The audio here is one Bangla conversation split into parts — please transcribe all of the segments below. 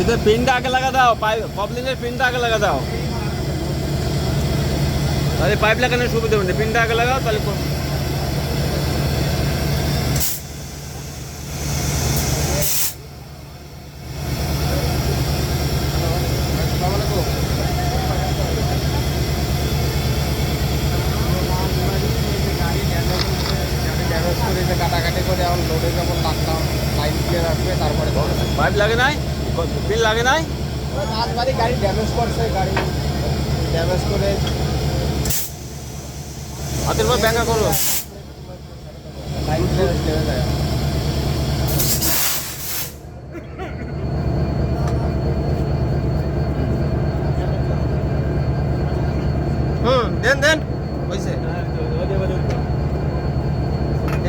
ওই তো পিনটা আগে লাগা দাও পাইপ পপলিনের পিনটা আগে লাগা দাও তাহলে পাইপ লাগানোর সুবিধা হবে না পিনটা আগে লাগাও তাহলে কাটাকাটি করে এখন লোডে যখন লাগলাম লাইন ক্লিয়ার আসবে তারপরে পাইপ লাগে নাই পিন লাগে নাই? গাড়ি ড্যামেজ করছে গাড়ি ড্যামেজ করে হাতের পর হুম দেন দেন। হয়েছে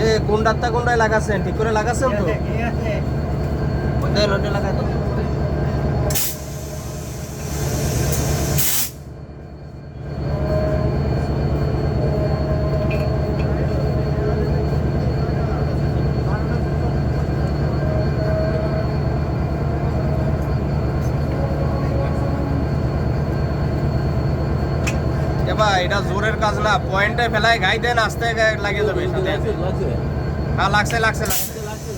এ কোন ডাক্তার কোনটায় লাগাচ্ছেন ঠিক করে লাগাচ্ছেন তো? লাগাই এবা, এটা জোরের কাজ না, পয়েন্টে ফেলায় গাই দেন, আস্তে লাগে যাবে সাথে। হ্যাঁ লাগছে লাগছে লাগছে লাগছে।